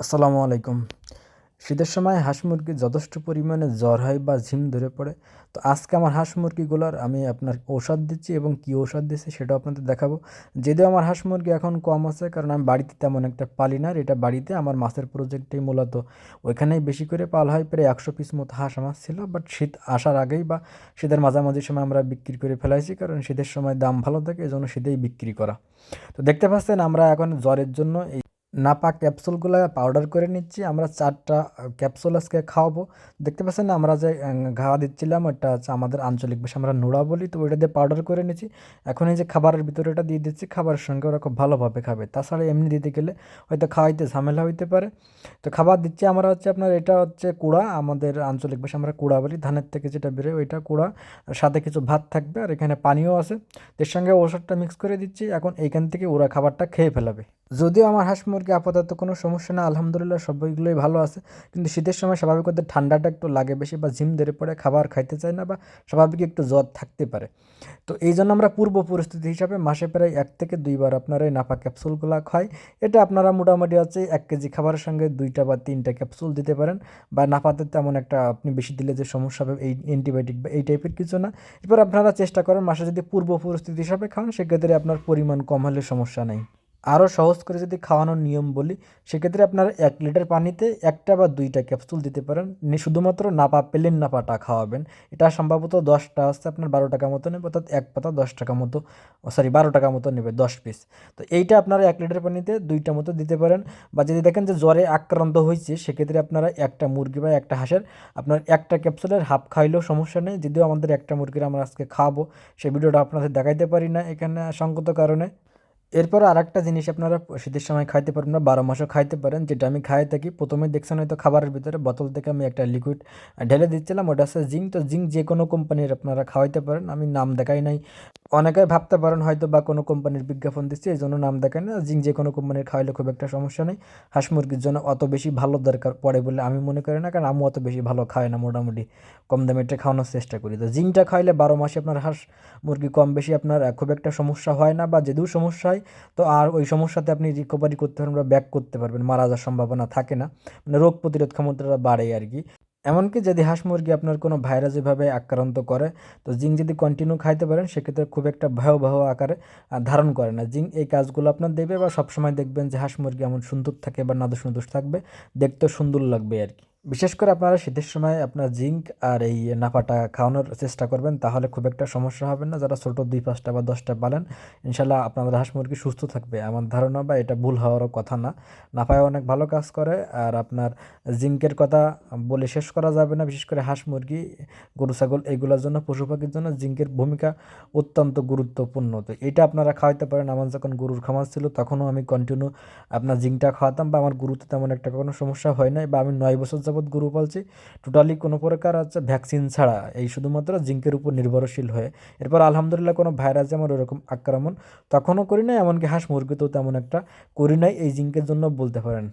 আসসালামু আলাইকুম। শীতের সময় হাঁস মুরগির যথেষ্ট পরিমাণে জ্বর হয় বা ঝিম ধরে পড়ে। তো আজকে আমার হাঁস মুরগিগুলোর আমি আপনার ঔষধ দিচ্ছি এবং কী ঔষধ দিচ্ছি সেটাও আপনাদের দেখাবো। যদিও আমার হাঁস মুরগি এখন কম আছে কারণ আমি বাড়িতে তেমন একটা পালি না এটা বাড়িতে আমার মাছের প্রজেক্টেই মূলত। ওইখানেই বেশি করে পাল হয়, প্রায় একশো পিস মতো হাঁস আমার ছিল বাট শীত আসার আগেই বা শীতের মাঝামাঝি সময় আমরা বিক্রি করে ফেলাইছি কারণ শীতের সময় দাম ভালো থাকে এই জন্য শীতেই বিক্রি করা। তো দেখতে পাচ্ছেন আমরা এখন জ্বরের জন্য এই নাপা ক্যাপসুলগুলো পাউডার করে নিচ্ছি, আমরা চারটা ক্যাপসুল আজকে খাওয়াবো। দেখতে পাচ্ছেন আমরা যে ঘা দিচ্ছিলাম ওটা হচ্ছে আমাদের আঞ্চলিক ভাষা আমরা নোড়া বলি, তো ওইটা দিয়ে পাউডার করে নিচ্ছি। এখন এই যে খাবারের ভিতরে এটা দিয়ে দিচ্ছি, খাবারের সঙ্গে ওরা খুব ভালোভাবে খাবে। তাছাড়া এমনি দিতে গেলে হয়তো খাওয়াইতে ঝামেলা হইতে পারে। তো খাবার দিচ্ছি, আমরা হচ্ছে আপনার এটা হচ্ছে কুড়া, আমাদের আঞ্চলিক ভাষা আমরা কুড়া বলি, ধানের থেকে যেটা বেরোয় ওইটা কুড়া সাথে কিছু ভাত থাকবে, আর এখানে পানিও আছে। এর সঙ্গে ওষুধটা মিক্স করে দিচ্ছি, এখন এইখান থেকে ওরা খাবারটা খেয়ে ফেলাবে। যদিও আমার হাঁস মুরগি আপাতত কোনো সমস্যা না, আলহামদুলিল্লাহ সবগুলোই ভালো আছে। কিন্তু শীতের সময় স্বাভাবিক ওদের ঠান্ডাটা একটু লাগে বেশি বা ঝিম ধরে পড়ে খাবার খাইতে চায় না বা স্বাভাবিক একটু জ্বর থাকতে পারে। তো এই জন্য আমরা পূর্ব পরিস্থিতি হিসাবে মাসে প্রায় এক থেকে দুইবার আপনারা এই নাফা ক্যাপসুলগুলো খাই। এটা আপনারা মোটামুটি হচ্ছে এক কেজি খাবারের সঙ্গে দুইটা বা তিনটা ক্যাপসুল দিতে পারেন বা নাফাতে তেমন একটা আপনি বেশি দিলে যে সমস্যা হবে এই অ্যান্টিবায়োটিক বা এই টাইপের কিছু না। এরপর আপনারা চেষ্টা করেন মাসে যদি পূর্ব পরিস্থিতি হিসাবে খান, সেক্ষেত্রে আপনার পরিমাণ কম হলে সমস্যা নেই। আরও সহজ করে যদি খাওয়ানোর নিয়ম বলি, সেক্ষেত্রে আপনারা এক লিটার পানিতে একটা বা দুইটা ক্যাপসুল দিতে পারেন। শুধুমাত্র নাপা, পেলেন নাপাটা খাওয়াবেন। এটা সম্ভবত দশটা হচ্ছে আপনার বারো টাকা মতো নেবে, অর্থাৎ এক পাতা দশ টাকা মতো সরি বারো টাকা মতো নেবে, দশ পিস তো এইটা আপনারা এক লিটার পানিতে দুইটা মতো দিতে পারেন। বা যদি দেখেন যে জ্বরে আক্রান্ত হয়েছে, সেক্ষেত্রে আপনারা একটা মুরগি বা একটা হাঁসের আপনার একটা ক্যাপসুলের হাফ খাইলেও সমস্যা নেই। যদিও আমাদের একটা মুরগির আমরা আজকে খাওয়াবো সেই ভিডিওটা আপনাদের দেখাইতে পারি না এখানে সঙ্গত কারণে। এরপর আর একটা জিনিস আপনারা শীতের সময় খাইতে পারেন না, বারো মাসও খাইতে পারেন। যেটা আমি খাই থাকি প্রথমে দেখছেন হয়তো খাবারের ভিতরে বোতল থেকে আমি একটা লিকুইড ঢেলে দিচ্ছিলাম, ওটা হচ্ছে জিঙ্ক তো জিঙ্ক যে কোনো কোম্পানির আপনারা খাওয়াইতে পারেন, আমি নাম দেখাই নাই। অনেকে ভাবতে পারেন হয়তো বা কোনো কোম্পানির বিজ্ঞাপন দিচ্ছে, এই জন্য নাম দেখেন না। জিং যে কোনো কোম্পানির খাওয়াইলে খুব একটা সমস্যা নেই। হাঁস মুরগির জন্য অত বেশি ভালো দরকার পড়ে বলে আমি মনে করি না, কারণ আমি অত বেশি ভালো খাই না মোটামুটি। কম দামে এটা খাওয়ানোর চেষ্টা করি। তো জিঙ্কটা খাইলে বারো মাসে আপনার হাঁস মুরগি কম বেশি আপনার খুব একটা সমস্যা হয় না বা যদিও সমস্যা হয়, তো আর ওই সমস্যাতে আপনি রিকভারি করতে পারবেন বা ব্যাক করতে পারবেন, মারা যাওয়ার সম্ভাবনা থাকে না। মানে রোগ প্রতিরোধ ক্ষমতাটা বাড়ে আর কি। এমনকি যদি হাঁস মুরগি আপনার কোনো ভাইরাস এভাবে আক্রান্ত করে, তো জিং যদি কন্টিনিউ খাইতে পারেন, সেক্ষেত্রে খুব একটা ভয়াবহ আকারে ধারণ করে না। জিঙ্ক এই কাজগুলো আপনার দেবে বা সবসময় দেখবেন যে হাঁস মুরগি এমন সুন্দর থাকে বা নাদুস নুদুস থাকবে দেখতে সুন্দর লাগবে আর কি। বিশেষ করে আপনারা শীতের সময় আপনার জিঙ্ক আর এই নাফাটা খাওয়ানোর চেষ্টা করবেন, তাহলে খুব একটা সমস্যা হবে না। যারা ছোটো দুই পাঁচটা বা দশটা পালেন, ইনশাল্লাহ আপনাদের হাঁস মুরগি সুস্থ থাকবে। আমার ধারণা বা এটা ভুল হওয়ারও কথা না। নাফায় অনেক ভালো কাজ করে, আর আপনার জিঙ্কের কথা বলে শেষ করা যাবে না। বিশেষ করে হাঁস মুরগি, গরু, ছাগল এইগুলোর জন্য পশু পাখির জন্য জিঙ্কের ভূমিকা অত্যন্ত গুরুত্বপূর্ণ। তো এটা আপনারা খাওয়াইতে পারেন। আমার যখন গরুর খামার ছিল, তখনও আমি কন্টিনিউ আপনার জিঙ্কটা খাওয়াতাম বা আমার গরুতে তেমন একটা কোনো সমস্যা হয় নাই বা আমি নয় বছর যাবৎ গরু পালছি টোটালি কোনো প্রকার হচ্ছে ভ্যাকসিন ছাড়া এই শুধুমাত্র জিঙ্কের উপর নির্ভরশীল হয়ে। এরপর আলহামদুলিল্লাহ কোনো ভাইরাস যেমন ওরকম আক্রমণ, তখনও করি নাই, এমনকি হাঁস মুরগিতেও তেমন একটা করি নাই, এই জিঙ্কের জন্য বলতে পারেন।